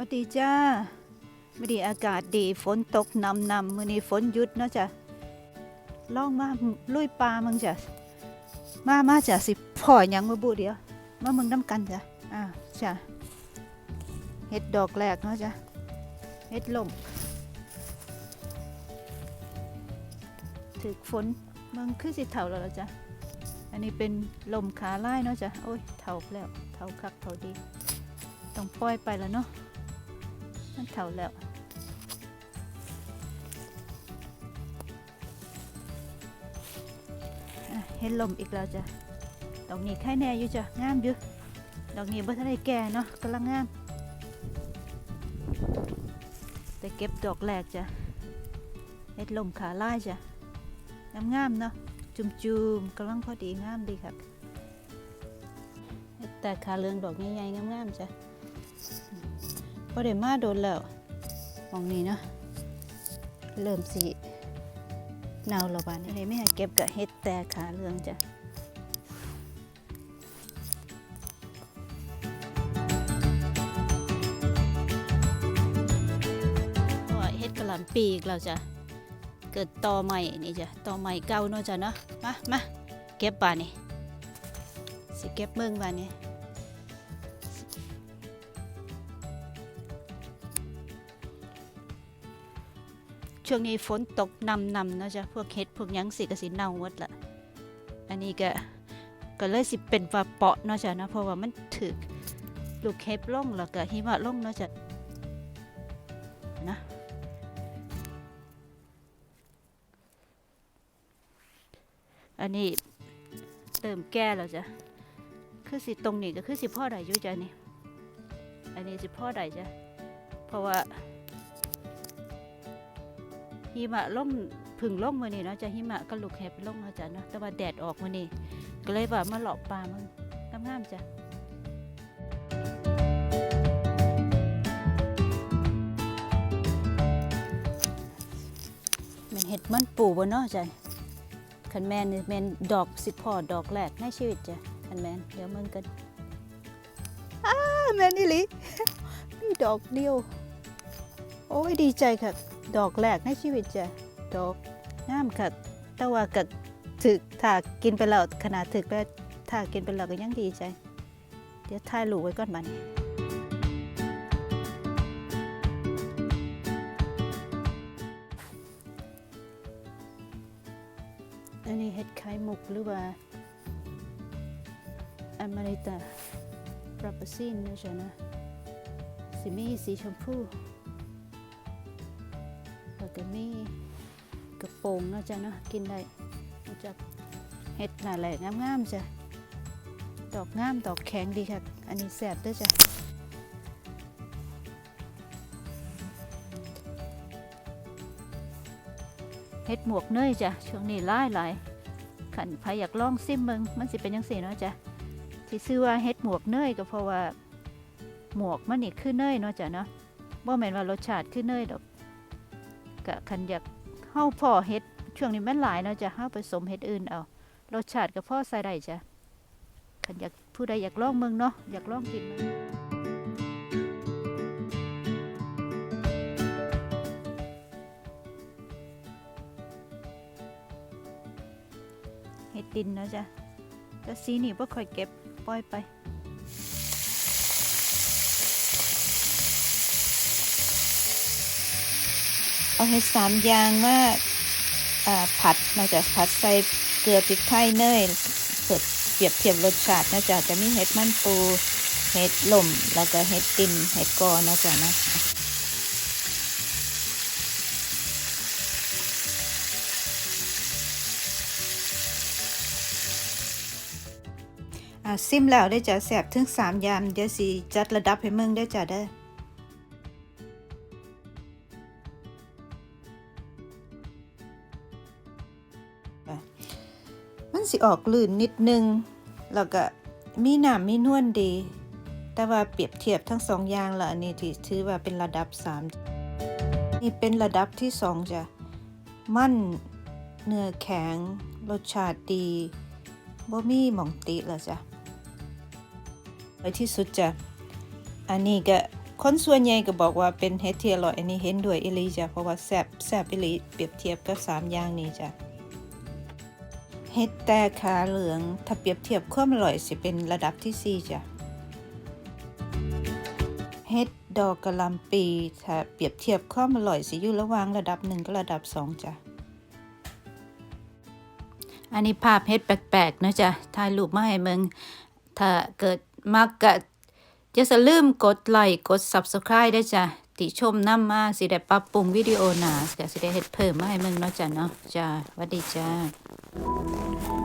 วัสดีจ้าไม่ดีอากาศดีฝนตกนำนำมือนี้ฝนหยุดเนาะจ้ะล่องมาลุยปลามึงจ้ะมามาจ้ะสิพ่อยังมาบุเดียวมามึงน้ำกันจ้ะอ่าจ้ะเฮ็ดดอกแรกเนาะจ้ะเฮ็ดลมถึกฝนมึงคือสิเท่าแล้วจ้ะอันนี้เป็นลมขาไล่เนาะจ้ะโอ้ยเท่าแล้วเท่าคักเท่าดี ต้องปล่อยไปแล้วเนาะ มันเท่าแล้วเห็นลมอีกแล้วจ้ะ ดอกนี้ไข่แน่อยู่จ้ะ งามอยู่ ดอกนี้บ่ทันได้แก่เนาะกำลังงาม แต่เก็บดอกแรกจ้ะ เห็ดลมขาลายจ้ะ งามๆเนาะ จุ่มๆกำลังพอดีงามดีครับแต่ขาเหลืองดอกใหญ่ๆงามๆจ้ะ พอได้มาโดนแล้วมองนี้เนาะเริ่มสิเนาแล้วบานนี้ไม่ให้เก็บกับเฮ็ดแต่ขาเรื่องจ้ะเฮ็ดกะหล่ำปีอีกแล้วจ้ะเกิดตอใหม่นี่จ้ะตอใหม่เก่าเนาะจ้ะเนาะมามาเก็บบานนี้สิเก็บเมืองบานนี้ ช่วงนี้ฝนตกนำนำเนาะจ้ะพวกเห็ดพวกยังสิกสิเน่าหมดละอันนี้ก็ก็เลยสิเป็นว่าเปาะเนาะจ้ะนะเพราะว่ามันถึกลูกเห็บลงแล้วก็หิมะล่องเนาะจ้ะนะอันนี้เริ่มแก่แล้วจ้ะคือสิตรงนี้ก็คือสิพ่อใดอยู่จ้ะนี่อันนี้สิพ่อใดจ้ะเพราะว่า หิมะล่มผึ่งล่มมื้อนี้เนาะจะหิมะก็ลุกแฮบล่มเนาะจ้ะเนาะแต่ว่าแดดออกมื้อนี้ก็เลยว่ามาหลอกปลามึงงามๆจ้ะมันเห็ดมันปูบ่เนาะจ้ะคันแม่นนี่แม่นดอกสิพอดอกแรกในชีวิตจ้ะคันแม่นเดี๋ยวมึงกันอ้าแม่นอีหลีมีดอกเดียว โอ้ยดีใจค่ะ ดอกแรกในชีวิตจ้ะดอกงามค่ะแต่ว่าก็ถึกถ้ากินไปแล้วขนาดถึกแล้วถ้ากินไปแล้วก็ยังดีใจ เดี๋ยวถ่ายรูปไว้ก่อนบัดนี้อันนี้เห็ดไข่มุกหรือว่าอเมริตาปราปซินนะจ๊ะนะสีมีสีชมพู ก็มีกระโปรงเนาะจ้ะเนาะกินได้มาจากเห็ดหน่าแหล่งามๆจ้ะดอกงามดอกแข็งดีค่ะ อันนี้แสบด้วยจ้ะเห็ดหมวกเนยจ้ะช่วงนี้หลายหลายขันใครอยากลองซิมเบิงมันสิเป็นยังสีเนาะจ้ะที่ชื่อว่าเห็ดหมวกเนยก็เพราะว่าหมวกมันนี่คือเนยเนาะจ้ะเนาะบ่แม่นว่ารสชาติคือเนยดอก กะคันอยากเฮาพ่อเฮ็ดช่วงนี้แม่นหลายเนาะจะเฮาผสมเฮ็ดอื่นเอารสชาติก็พอใส่ได้จ้ะคันอยากผู้ใดอยากลองเมืองเนาะอยากลองกินเมืองเฮ็ดดินเนาะจ้ะแต่สีนี่บ่ค่อยเก็บปล่อยไป เอาเห็ดสามอย่างมาผัดมาจากผัดใส่เกลือพริกไทยเนยเปิดเปรียบเทียบรสชาตินะจ๊ะจะมีเห็ดมันปูเห็ดลมแล้วก็เห็ดตินเห็ดกอนะจ๊ะนะซิมแล้วได้จ้ะแสบถึงสามยามเดี๋ยวสิจัดระดับให้มึงได้จ้ะเด้อ มันสิออกลื่นนิดนึง แล้วก็มีหน้ำมีนวลดี แต่ว่าเปรียบเทียบทั้งสองอย่างละอันนี้ที่ถือว่าเป็นระดับสามนี่เป็นระดับที่สองจ้ะ มั่นเนื้อแข็ง รสชาติดีบ่มีหมองติแล้วจ้ะไปที่สุดจ้ะ อันนี้ก็คนส่วนใหญ่ก็บอกว่าเป็นเฮ็ดที่อร่อยอันนี้เห็นด้วยอีหลีจ้ะ เพราะว่าแซบแซบอีหลีเปรียบเทียบกับสามอย่างนี้จ้ะ เฮ็ดแต่ขาเหลือง ถ้าเปรียบเทียบความอร่อยสิเป็นระดับที่สี่จ้ะเฮ็ดดอกกะลำปี ถ้าเปรียบเทียบความอร่อยสิอยู่ระหว่างระดับหนึ่งกับระดับสองจ้ะ อันนี้ภาพเฮ็ดแปลกๆนะจ๊ะถ่ายรูปมาให้มึง ถ้าเกิดมักกะจะสลืมกดไลค์กด Subscribe ได้จ้ะติชมน้ำมาสิได้ปรับปรุงวิดีโอหนาก็สิได้เฮ็ดเพิ่มมาให้มึงเนาะจ้ะเนาะจ้าวัสดีจ้า Thank you.